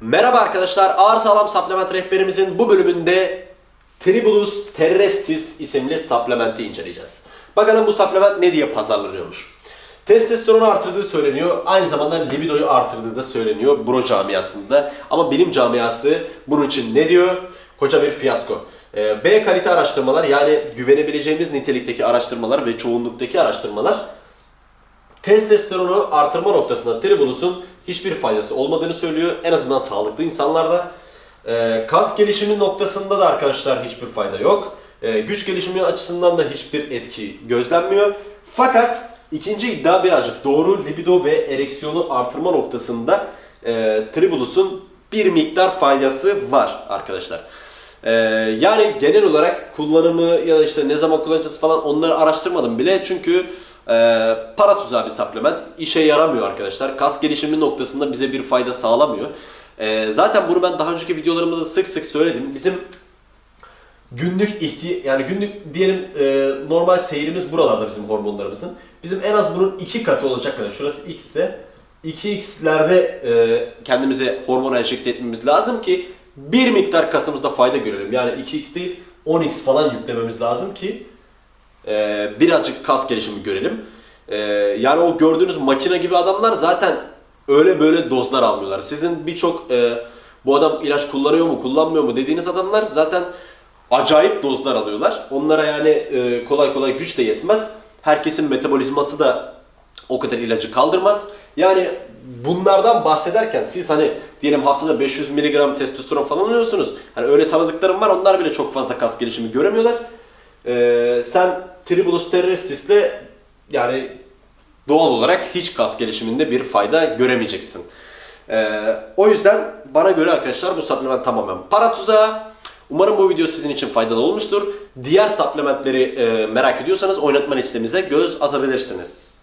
Merhaba arkadaşlar, Ağır Sağlam Supplement rehberimizin bu bölümünde Tribulus terrestis isimli supplementi inceleyeceğiz. Bakalım bu supplement ne diye pazarlanıyormuş. Testosteronu artırdığı söyleniyor, aynı zamanda libidoyu artırdığı da söyleniyor bro camiasında. Ama bilim camiası bunun için ne diyor? Koca bir fiyasko. Ee, B kalite araştırmalar yani güvenebileceğimiz nitelikteki araştırmalar ve çoğunluktaki araştırmalar testosteronu artırma noktasında Tribulus'un hiçbir faydası olmadığını söylüyor. En azından sağlıklı insanlarda. Ee, kas gelişimi noktasında da arkadaşlar hiçbir fayda yok. Ee, güç gelişimi açısından da hiçbir etki gözlenmiyor. Fakat ikinci iddia birazcık doğru. Libido ve ereksiyonu artırma noktasında e, Tribulus'un bir miktar faydası var arkadaşlar. Ee, yani genel olarak kullanımı ya da işte ne zaman kullanacağız falan onları araştırmadım bile. Çünkü e, para tuzağı bir supplement. işe yaramıyor arkadaşlar. Kas gelişimi noktasında bize bir fayda sağlamıyor. Ee, zaten bunu ben daha önceki videolarımda da sık sık söyledim. Bizim günlük ihti yani günlük diyelim e, normal seyrimiz buralarda bizim hormonlarımızın. Bizim en az bunun iki katı olacak kadar. Şurası x ise 2x'lerde e, kendimize hormon enjekte etmemiz lazım ki bir miktar kasımızda fayda görelim. Yani 2x değil 10x falan yüklememiz lazım ki e, birazcık kas gelişimi görelim. E, yani o gördüğünüz makine gibi adamlar zaten öyle böyle dozlar almıyorlar. Sizin birçok e, bu adam ilaç kullanıyor mu kullanmıyor mu dediğiniz adamlar zaten acayip dozlar alıyorlar. Onlara yani e, kolay kolay güç de yetmez. Herkesin metabolizması da o kadar ilacı kaldırmaz. Yani bunlardan bahsederken siz hani diyelim haftada 500 mg testosteron falan alıyorsunuz. Hani öyle tanıdıklarım var onlar bile çok fazla kas gelişimi göremiyorlar. Ee, sen Tribulus terrestis'le yani doğal olarak hiç kas gelişiminde bir fayda göremeyeceksin. Ee, o yüzden bana göre arkadaşlar bu supplement tamamen para tuzağı. Umarım bu video sizin için faydalı olmuştur. Diğer supplementleri e, merak ediyorsanız oynatma listemize göz atabilirsiniz.